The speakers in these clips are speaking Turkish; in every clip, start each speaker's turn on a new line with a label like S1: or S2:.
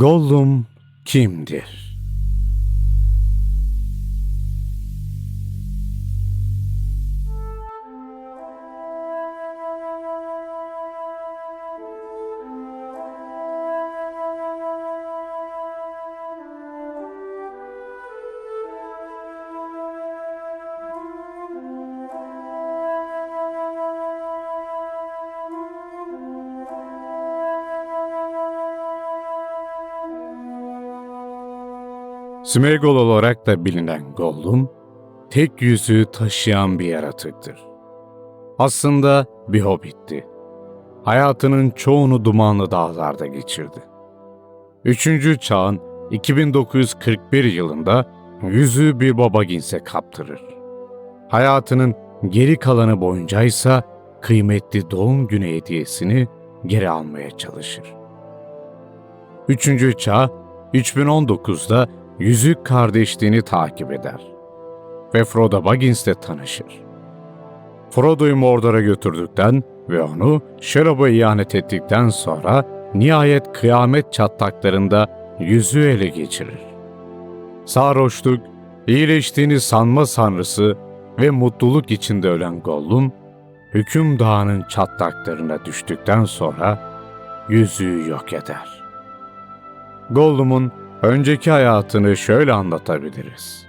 S1: Gollum kimdir? Smeagol olarak da bilinen Gollum, tek yüzüğü taşıyan bir yaratıktır. Aslında bir hobbitti. Hayatının çoğunu dumanlı dağlarda geçirdi. Üçüncü çağın 2941 yılında yüzüğü bir Babagins'e kaptırır. Hayatının geri kalanı boyunca ise kıymetli doğum günü hediyesini geri almaya çalışır. Üçüncü çağ 3019'da Yüzük kardeşliğini takip eder ve Frodo Baggins'le tanışır. Frodo'yu Mordor'a götürdükten ve onu Sherob'a ihanet ettikten sonra nihayet kıyamet çatlaklarında yüzüğü ele geçirir. Sarhoşluk, iyileştiğini sanma sanrısı ve mutluluk içinde ölen Gollum, hüküm dağının çatlaklarına düştükten sonra yüzüğü yok eder. Gollum'un önceki hayatını şöyle anlatabiliriz.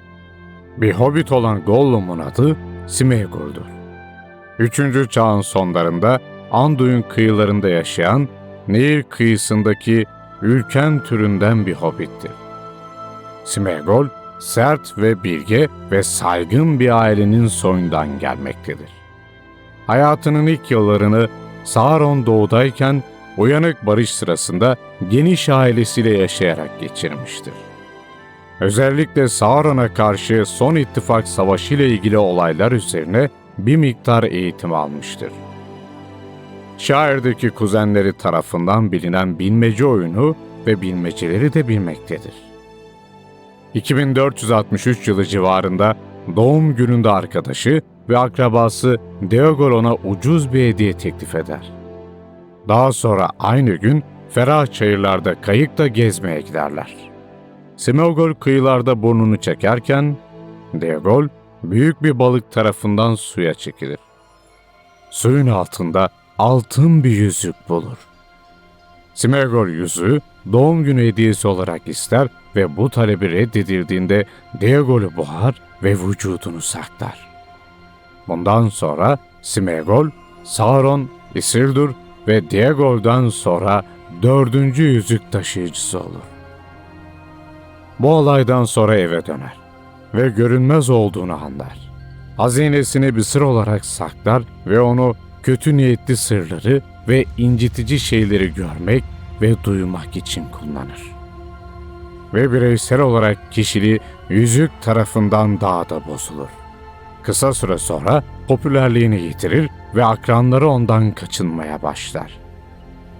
S1: Bir hobbit olan Gollum'un adı Smeagol'dur. Üçüncü çağın sonlarında Anduin kıyılarında yaşayan nehir kıyısındaki ülken türünden bir hobbittir. Smeagol, sert ve bilge ve saygın bir ailenin soyundan gelmektedir. Hayatının ilk yıllarını Sauron doğudayken uyanık barış sırasında geniş ailesiyle yaşayarak geçirmiştir. Özellikle Sauron'a karşı son ittifak savaşı ile ilgili olaylar üzerine bir miktar eğitim almıştır. Şairdeki kuzenleri tarafından bilinen bilmece oyunu ve bilmeceleri de bilmektedir. 2463 yılı civarında doğum gününde arkadaşı ve akrabası Deogol ona ucuz bir hediye teklif eder. Daha sonra aynı gün ferah çayırlarda kayıkla gezmeye giderler. Smeagol kıyılarda burnunu çekerken Deogol büyük bir balık tarafından suya çekilir. Suyun altında altın bir yüzük bulur. Smeagol yüzüğü doğum günü hediyesi olarak ister ve bu talebi reddedildiğinde Deogol'u boğar ve vücudunu saklar. Bundan sonra Smeagol, Sauron, Isildur ve Diegol'dan sonra dördüncü yüzük taşıyıcısı olur. Bu olaydan sonra eve döner ve görünmez olduğunu anlar. Hazinesini bir sır olarak saklar ve onu kötü niyetli sırları ve incitici şeyleri görmek ve duymak için kullanır. Ve bireysel olarak kişiliği yüzük tarafından daha da bozulur. Kısa süre sonra popülerliğini yitirir ve akranları ondan kaçınmaya başlar.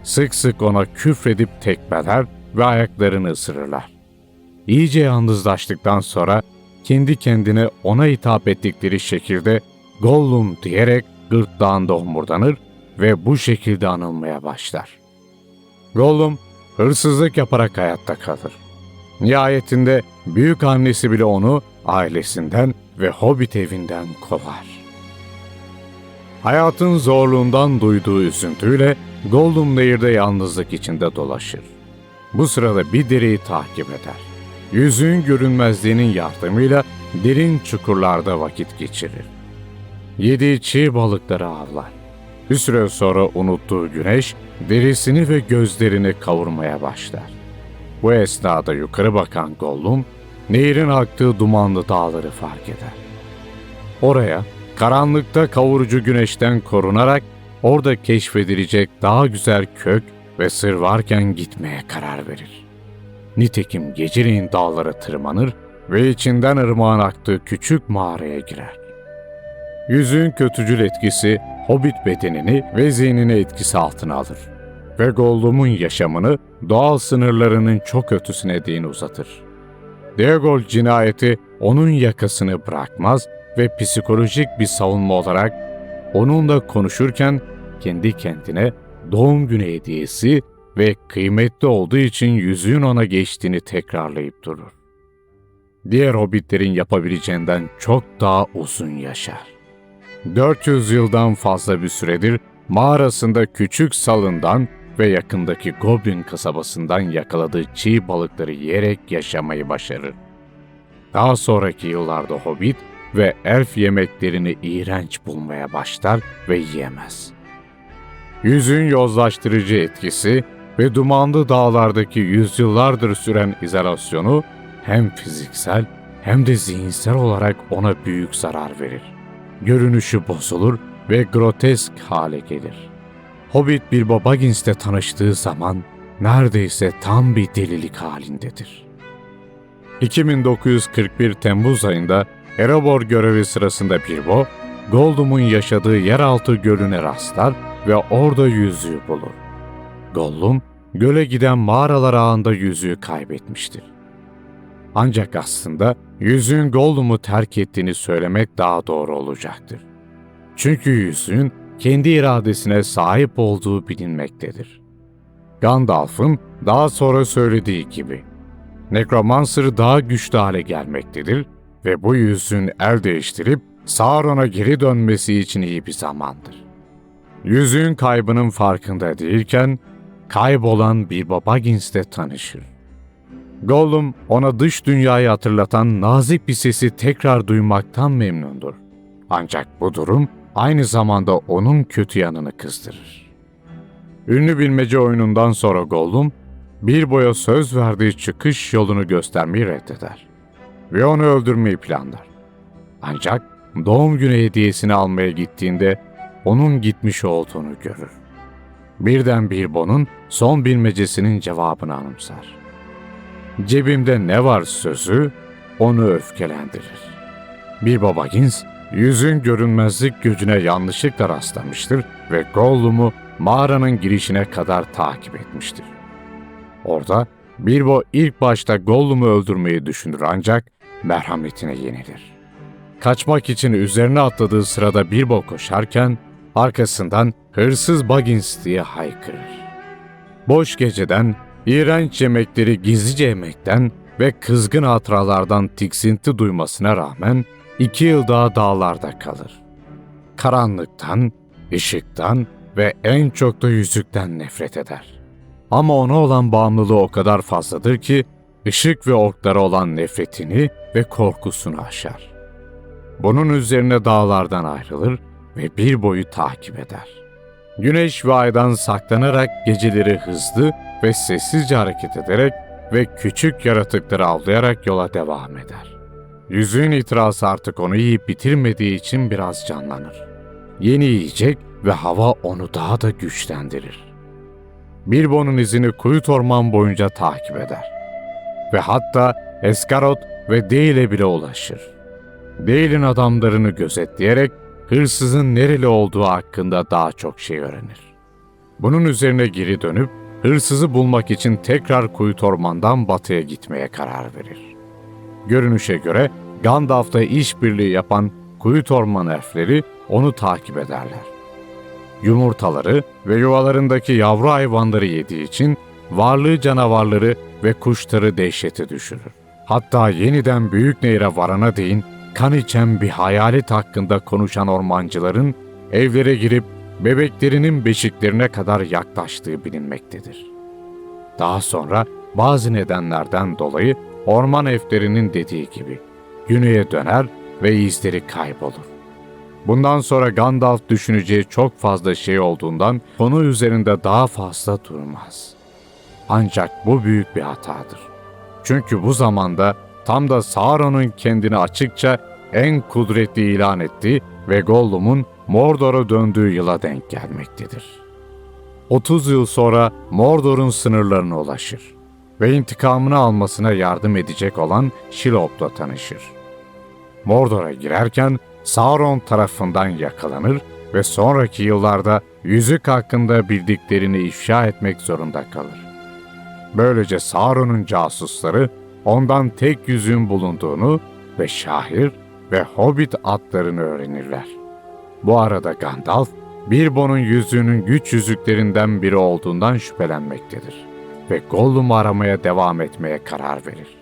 S1: Sık sık ona küfredip tekmeler ve ayaklarını ısırırlar. İyice yalnızlaştıktan sonra kendi kendine ona hitap ettikleri şekilde Gollum diyerek gırtlağında homurdanır ve bu şekilde anılmaya başlar. Gollum hırsızlık yaparak hayatta kalır. Nihayetinde büyük annesi bile onu ailesinden ve Hobbit evinden kovar. Hayatın zorluğundan duyduğu üzüntüyle Gollum Nehir'de yalnızlık içinde dolaşır. Bu sırada bir dereyi takip eder. Yüzüğün görünmezliğinin yardımıyla derin çukurlarda vakit geçirir. Yediği çiğ balıkları avlar. Bir süre sonra unuttuğu güneş derisini ve gözlerini kavurmaya başlar. Bu esnada yukarı bakan Gollum, nehirin aktığı dumanlı dağları fark eder. Oraya karanlıkta kavurucu güneşten korunarak orada keşfedilecek daha güzel kök ve sır varken gitmeye karar verir. Nitekim geceleyin dağlara tırmanır ve içinden ırmağın aktığı küçük mağaraya girer. Yüzüğün kötücül etkisi hobbit bedenini ve zihnini etkisi altına alır ve Gollum'un yaşamını doğal sınırlarının çok ötesine değin uzatır. Deagol cinayeti onun yakasını bırakmaz ve psikolojik bir savunma olarak onunla konuşurken kendi kendine doğum günü hediyesi ve kıymetli olduğu için yüzüğün ona geçtiğini tekrarlayıp durur. Diğer hobbitlerin yapabileceğinden çok daha uzun yaşar. 400 yıldan fazla bir süredir mağarasında küçük salından ve yakındaki Goblin kasabasından yakaladığı çiğ balıkları yiyerek yaşamayı başarır. Daha sonraki yıllarda Hobbit ve elf yemeklerini iğrenç bulmaya başlar ve yiyemez. Yüzün yozlaştırıcı etkisi ve dumanlı dağlardaki yüzyıllardır süren izolasyonu hem fiziksel hem de zihinsel olarak ona büyük zarar verir. Görünüşü bozulur ve grotesk hale gelir. Hobbit bir Baggins'le tanıştığı zaman neredeyse tam bir delilik halindedir. 2941 Temmuz ayında Erebor görevi sırasında Bilbo, Gollum'un yaşadığı yeraltı gölüne rastlar ve orada yüzüğü bulur. Gollum, göle giden mağaralar ağında yüzüğü kaybetmiştir. Ancak aslında yüzüğün Gollum'u terk ettiğini söylemek daha doğru olacaktır. Çünkü yüzüğün kendi iradesine sahip olduğu bilinmektedir. Gandalf'ın daha sonra söylediği gibi, Necromancer daha güçlü hale gelmektedir ve bu yüzüğün el değiştirip Sauron'a geri dönmesi için iyi bir zamandır. Yüzüğün kaybının farkında değilken, kaybolan bir Baggins'le tanışır. Gollum ona dış dünyayı hatırlatan nazik bir sesi tekrar duymaktan memnundur. Ancak bu durum aynı zamanda onun kötü yanını kızdırır. Ünlü bilmece oyunundan sonra Gollum, Bilbo'ya söz verdiği çıkış yolunu göstermeyi reddeder ve onu öldürmeyi planlar. Ancak doğum günü hediyesini almaya gittiğinde onun gitmiş olduğunu görür. Birden Bilbo'nun son bilmecesinin cevabını anımsar. Cebimde ne var sözü onu öfkelendirir. Bilbo Baggins, yüzün görünmezlik gücüne yanlışlıkla rastlamıştır ve Gollum'u mağaranın girişine kadar takip etmiştir. Orada Bilbo ilk başta Gollum'u öldürmeyi düşünür ancak merhametine yenilir. Kaçmak için üzerine atladığı sırada Bilbo koşarken arkasından hırsız Baggins diye haykırır. Boş geceden, iğrenç yemekleri gizlice yemekten ve kızgın hatıralardan tiksinti duymasına rağmen iki yıl daha dağlarda kalır. Karanlıktan, ışıktan ve en çok da yüzükten nefret eder. Ama ona olan bağımlılığı o kadar fazladır ki ışık ve oklara olan nefretini ve korkusunu aşar. Bunun üzerine dağlardan ayrılır ve bir boyu takip eder. Güneş ve aydan saklanarak geceleri hızlı ve sessizce hareket ederek ve küçük yaratıkları avlayarak yola devam eder. Yüzüğün itirazı artık onu yiyip bitirmediği için biraz canlanır. Yeni yiyecek ve hava onu daha da güçlendirir. Bilbo'nun izini kuyut orman boyunca takip eder. Ve hatta Eskarot ve Dale'e bile ulaşır. Dale'in adamlarını gözetleyerek hırsızın nereli olduğu hakkında daha çok şey öğrenir. Bunun üzerine geri dönüp hırsızı bulmak için tekrar kuyut ormandan batıya gitmeye karar verir. Görünüşe göre Gandalf'la işbirliği yapan kuyut orman elfleri onu takip ederler. Yumurtaları ve yuvalarındaki yavru hayvanları yediği için varlığı canavarları ve kuşları dehşete düşürür. Hatta yeniden Büyük Nehir'e varana değin kan içen bir hayalet hakkında konuşan ormancıların evlere girip bebeklerinin beşiklerine kadar yaklaştığı bilinmektedir. Daha sonra bazı nedenlerden dolayı orman evlerinin dediği gibi güneye döner ve izleri kaybolur. Bundan sonra Gandalf düşüneceği çok fazla şey olduğundan konu üzerinde daha fazla durmaz. Ancak bu büyük bir hatadır. Çünkü bu zamanda tam da Sauron'un kendini açıkça en kudretli ilan ettiği ve Gollum'un Mordor'a döndüğü yıla denk gelmektedir. 30 yıl sonra Mordor'un sınırlarına ulaşır ve intikamını almasına yardım edecek olan Shilop'la tanışır. Mordor'a girerken Sauron tarafından yakalanır ve sonraki yıllarda yüzük hakkında bildiklerini ifşa etmek zorunda kalır. Böylece Sauron'un casusları ondan tek yüzüğün bulunduğunu ve şahir ve hobbit adlarını öğrenirler. Bu arada Gandalf Bilbo'nun yüzüğünün güç yüzüklerinden biri olduğundan şüphelenmektedir ve Gollum'u aramaya devam etmeye karar verir.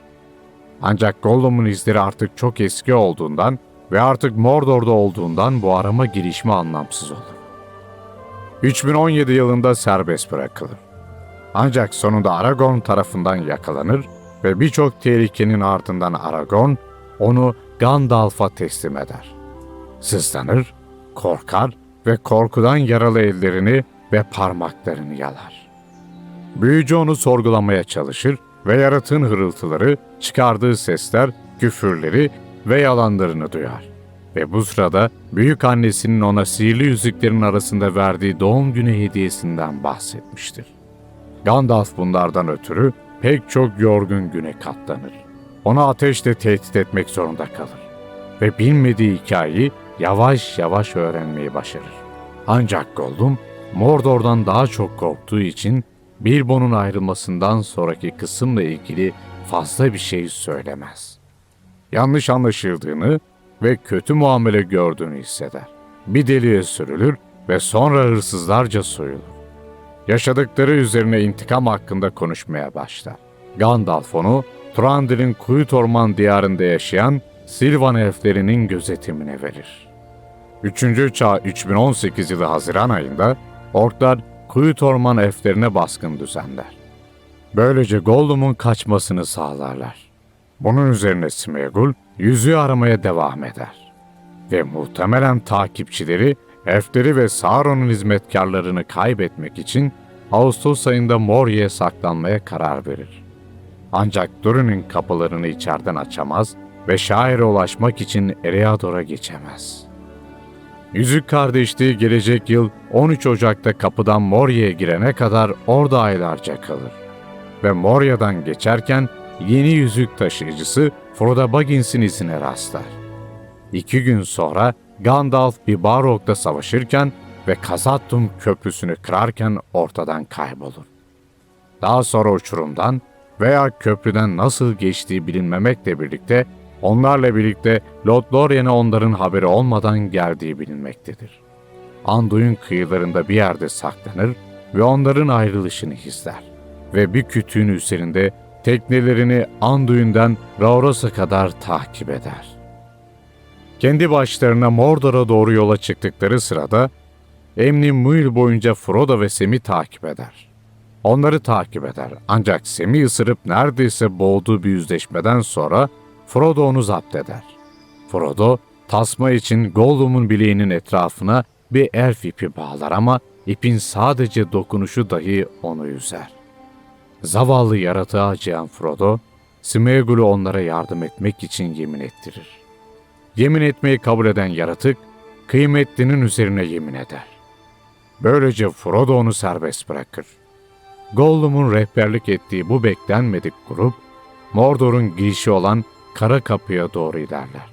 S1: Ancak Gollum'un izleri artık çok eski olduğundan ve artık Mordor'da olduğundan bu arama girişimi anlamsız olur. 3017 yılında serbest bırakılır. Ancak sonunda Aragorn tarafından yakalanır ve birçok tehlikenin ardından Aragorn onu Gandalf'a teslim eder. Sızlanır, korkar ve korkudan yaralı ellerini ve parmaklarını yalar. Büyücü onu sorgulamaya çalışır ve yaratığın hırıltıları, çıkardığı sesler, küfürleri ve yalanlarını duyar. Ve bu sırada büyük annesinin ona sihirli yüzüklerin arasında verdiği doğum günü hediyesinden bahsetmiştir. Gandalf bunlardan ötürü pek çok yorgun güne katlanır. Ona ateşle tehdit etmek zorunda kalır. Ve bilmediği hikayeyi yavaş yavaş öğrenmeyi başarır. Ancak Gollum, Mordor'dan daha çok korktuğu için Bilbo'nun ayrılmasından sonraki kısımla ilgili fazla bir şey söylemez. Yanlış anlaşıldığını ve kötü muamele gördüğünü hisseder. Bir deliğe sürülür ve sonra hırsızlarca soyulur. Yaşadıkları üzerine intikam hakkında konuşmaya başlar. Gandalf onu Thranduil'in Kuyut Orman diyarında yaşayan Silvan elflerinin gözetimine verir. 3. Çağ 3018 yılı Haziran ayında orklar Kuyut Orman elflerine baskın düzenler. Böylece Gollum'un kaçmasını sağlarlar. Bunun üzerine Smeagol yüzüğü aramaya devam eder. Ve muhtemelen takipçileri elfleri ve Sauron'un hizmetkarlarını kaybetmek için Ağustos ayında Moria'ya saklanmaya karar verir. Ancak Durin'in kapılarını içeriden açamaz ve şaire ulaşmak için Eriador'a geçemez. Yüzük kardeşliği gelecek yıl 13 Ocak'ta kapıdan Moria'ya girene kadar orada aylarca kalır. Ve Moria'dan geçerken yeni yüzük taşıyıcısı Frodo Baggins'in izine rastlar. İki gün sonra Gandalf bir Balrog'da savaşırken ve Kazattum köprüsünü kırarken ortadan kaybolur. Daha sonra uçurumdan veya köprüden nasıl geçtiği bilinmemekle birlikte onlarla birlikte Lothlorien'e onların haberi olmadan geldiği bilinmektedir. Anduin kıyılarında bir yerde saklanır ve onların ayrılışını izler. Ve bir kütüğün üzerinde teknelerini Anduin'den Rauros'a kadar takip eder. Kendi başlarına Mordor'a doğru yola çıktıkları sırada Emni Muil boyunca Frodo ve Sam'i takip eder. Onları takip eder ancak Sam'i ısırıp neredeyse boğduğu bir yüzleşmeden sonra Frodo onu zapt eder. Frodo, tasma için Gollum'un bileğinin etrafına bir elf ipi bağlar ama ipin sadece dokunuşu dahi onu üzer. Zavallı yaratığa acıyan Frodo, Smeagol'u onlara yardım etmek için yemin ettirir. Yemin etmeyi kabul eden yaratık, kıymetlinin üzerine yemin eder. Böylece Frodo onu serbest bırakır. Gollum'un rehberlik ettiği bu beklenmedik grup, Mordor'un girişi olan Kara Kapı'ya doğru ilerler.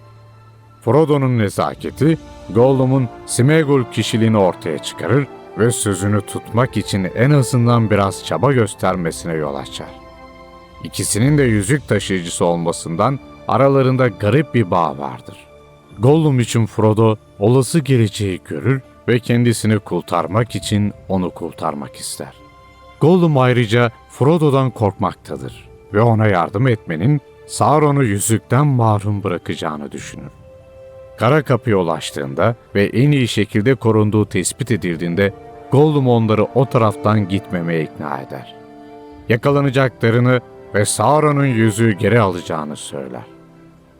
S1: Frodo'nun nezaketi, Gollum'un Smeagol kişiliğini ortaya çıkarır ve sözünü tutmak için en azından biraz çaba göstermesine yol açar. İkisinin de yüzük taşıyıcısı olmasından aralarında garip bir bağ vardır. Gollum için Frodo olası geleceği görür ve kendisini kurtarmak için onu kurtarmak ister. Gollum ayrıca Frodo'dan korkmaktadır ve ona yardım etmenin Sauron'u yüzükten mahrum bırakacağını düşünür. Kara kapıya ulaştığında ve en iyi şekilde korunduğu tespit edildiğinde Gollum onları o taraftan gitmemeye ikna eder. Yakalanacaklarını ve Sauron'un yüzüğü geri alacağını söyler.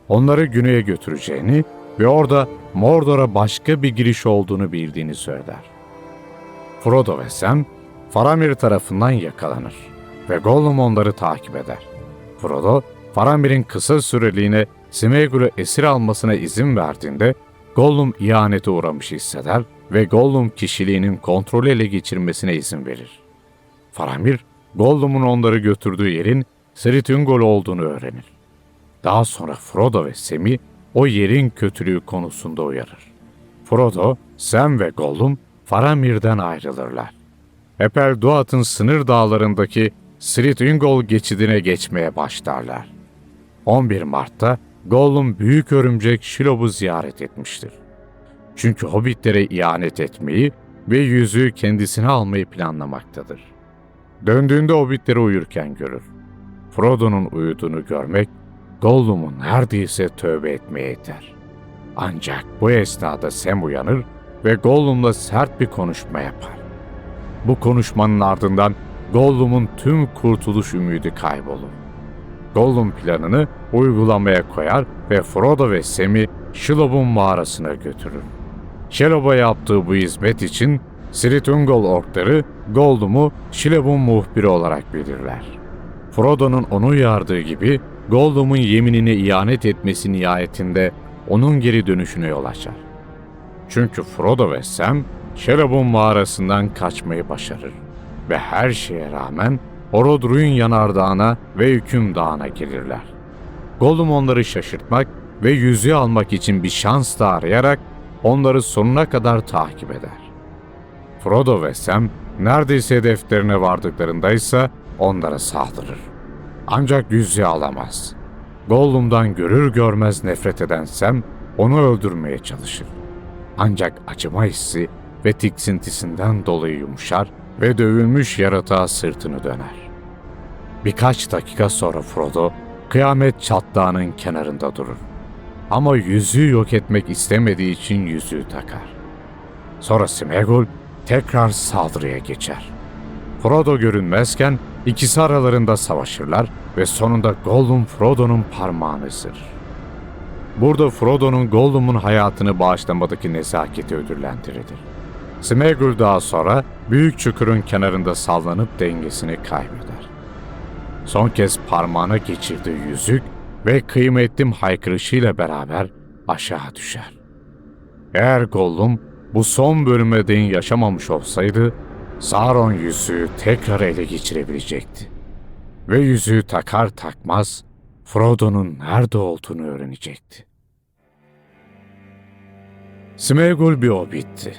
S1: Onları güneye götüreceğini ve orada Mordor'a başka bir giriş olduğunu bildiğini söyler. Frodo ve Sam, Faramir tarafından yakalanır ve Gollum onları takip eder. Frodo, Faramir'in kısa süreliğine Smeagol'u esir almasına izin verdiğinde Gollum ihanete uğramış hisseder ve Gollum kişiliğinin kontrolü ele geçirmesine izin verir. Faramir, Gollum'un onları götürdüğü yerin Srit Ungol olduğunu öğrenir. Daha sonra Frodo ve Sam'i o yerin kötülüğü konusunda uyarır. Frodo, Sam ve Gollum Faramir'den ayrılırlar. Epelduat'ın sınır dağlarındaki Srit Ungol geçidine geçmeye başlarlar. 11 Mart'ta Gollum büyük örümcek Shilob'u ziyaret etmiştir. Çünkü hobbitlere ihanet etmeyi ve yüzüğü kendisine almayı planlamaktadır. Döndüğünde hobbitleri uyurken görür. Frodo'nun uyuduğunu görmek, Gollum'un neredeyse tövbe etmeye yeter. Ancak bu esnada Sam uyanır ve Gollum'la sert bir konuşma yapar. Bu konuşmanın ardından Gollum'un tüm kurtuluş ümidi kaybolur. Gollum planını uygulamaya koyar ve Frodo ve Sam'i Shilob'un mağarasına götürür. Shelob'a yaptığı bu hizmet için Sirit Ungol orkları Gollum'u Shilob'un muhbiri olarak bilirler. Frodo'nun onu uyardığı gibi Gollum'un yeminine ihanet etmesi nihayetinde onun geri dönüşüne yol açar. Çünkü Frodo ve Sam Shelob'un mağarasından kaçmayı başarır ve her şeye rağmen Orodru'nun yanardağına ve Hüküm Dağı'na gelirler. Gollum onları şaşırtmak ve yüzüğü almak için bir şans da arayarak onları sonuna kadar takip eder. Frodo ve Sam neredeyse hedeflerine vardıklarında ise onlara saldırır. Ancak yüzüğü alamaz. Gollum'dan görür görmez nefret eden Sam onu öldürmeye çalışır. Ancak acıma hissi ve tiksintisinden dolayı yumuşar ve dövülmüş yaratığa sırtını döner. Birkaç dakika sonra Frodo, kıyamet çatlağının kenarında durur. Ama yüzüğü yok etmek istemediği için yüzüğü takar. Sonra Smeagol tekrar saldırıya geçer. Frodo görünmezken ikisi aralarında savaşırlar ve sonunda Gollum Frodo'nun parmağını ısırır. Burada Frodo'nun Gollum'un hayatını bağışlamadaki nezaketi ödüllendirilir. Smeagol daha sonra büyük çukurun kenarında sallanıp dengesini kaybeder. Son kez parmağına geçirdiği yüzük ve kıymetlim haykırışıyla beraber aşağı düşer. Eğer Gollum bu son bölüme değin yaşamamış olsaydı, Sauron yüzüğü tekrar ele geçirebilecekti. Ve yüzüğü takar takmaz Frodo'nun nerede olduğunu öğrenecekti. Smeagol bir hobbitti.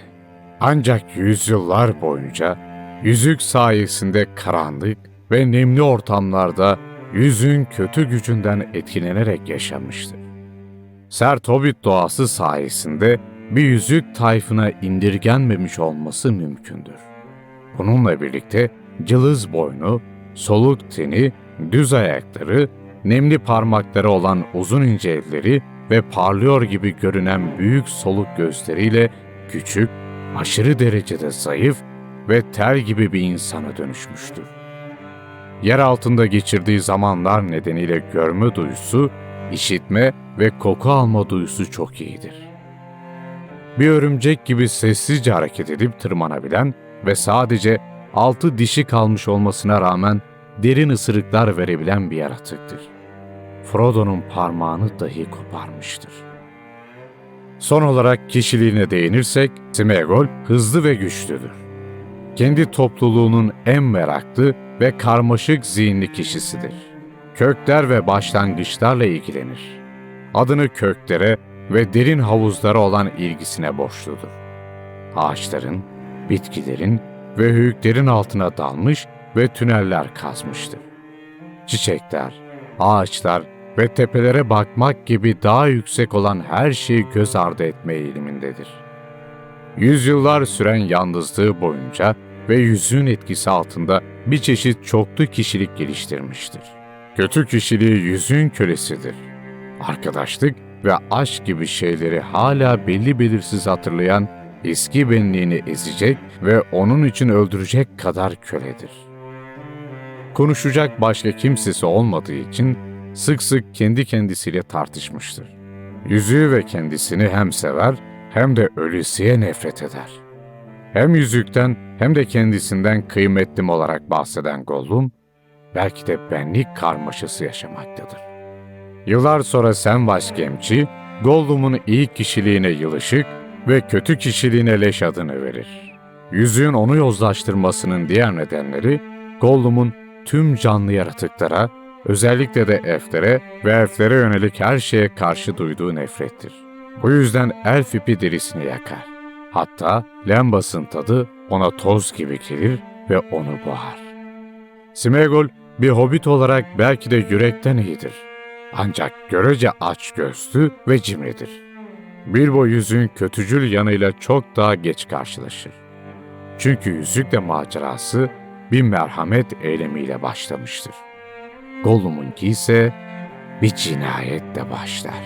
S1: Ancak yüzyıllar boyunca yüzük sayesinde karanlık ve nemli ortamlarda yüzüğün kötü gücünden etkilenerek yaşamıştır. Sert hobbit doğası sayesinde bir yüzük tayfına indirgenmemiş olması mümkündür. Bununla birlikte cılız boynu, soluk teni, düz ayakları, nemli parmakları olan uzun ince elleri ve parlıyor gibi görünen büyük soluk gözleriyle küçük, aşırı derecede zayıf ve ter gibi bir insana dönüşmüştür. Yer altında geçirdiği zamanlar nedeniyle görme duyusu, işitme ve koku alma duyusu çok iyidir. Bir örümcek gibi sessizce hareket edip tırmanabilen ve sadece altı dişi kalmış olmasına rağmen derin ısırıklar verebilen bir yaratıktır. Frodo'nun parmağını dahi koparmıştır. Son olarak kişiliğine değinirsek, Smeagol hızlı ve güçlüdür. Kendi topluluğunun en meraklı ve karmaşık zihinli kişisidir. Kökler ve başlangıçlarla ilgilenir. Adını köklere ve derin havuzlara olan ilgisine borçludur. Ağaçların, bitkilerin ve höyüklerin altına dalmış ve tüneller kazmıştır. Çiçekler, ağaçlar ve tepelere bakmak gibi daha yüksek olan her şeyi göz ardı etme eğilimindedir. Yüzyıllar süren yalnızlığı boyunca ve yüzüğün etkisi altında bir çeşit çoklu kişilik geliştirmiştir. Kötü kişiliği yüzüğün kölesidir. Arkadaşlık ve aşk gibi şeyleri hala belli belirsiz hatırlayan eski benliğini ezecek ve onun için öldürecek kadar köledir. Konuşacak başka kimsesi olmadığı için sık sık kendi kendisiyle tartışmıştır. Yüzüğü ve kendisini hem sever hem de ölüsüye nefret eder. Hem yüzükten hem de kendisinden kıymetlim olarak bahseden Gollum, belki de benlik karmaşası yaşamaktadır. Yıllar sonra sen başgemci, Gollum'un iyi kişiliğine yılışık ve kötü kişiliğine leş adını verir. Yüzüğün onu yozlaştırmasının diğer nedenleri, Gollum'un tüm canlı yaratıklara, özellikle de elflere ve elflere yönelik her şeye karşı duyduğu nefrettir. Bu yüzden elf ipi derisini yakar. Hatta lambasın tadı ona toz gibi gelir ve onu boğar. Smeagol bir hobbit olarak belki de yürekten iyidir. Ancak görece aç gözlü ve cimridir. Bilbo yüzün kötücül yanıyla çok daha geç karşılaşır. Çünkü yüzükle macerası bir merhamet eylemiyle başlamıştır. Gollum'unki ise bir cinayetle başlar.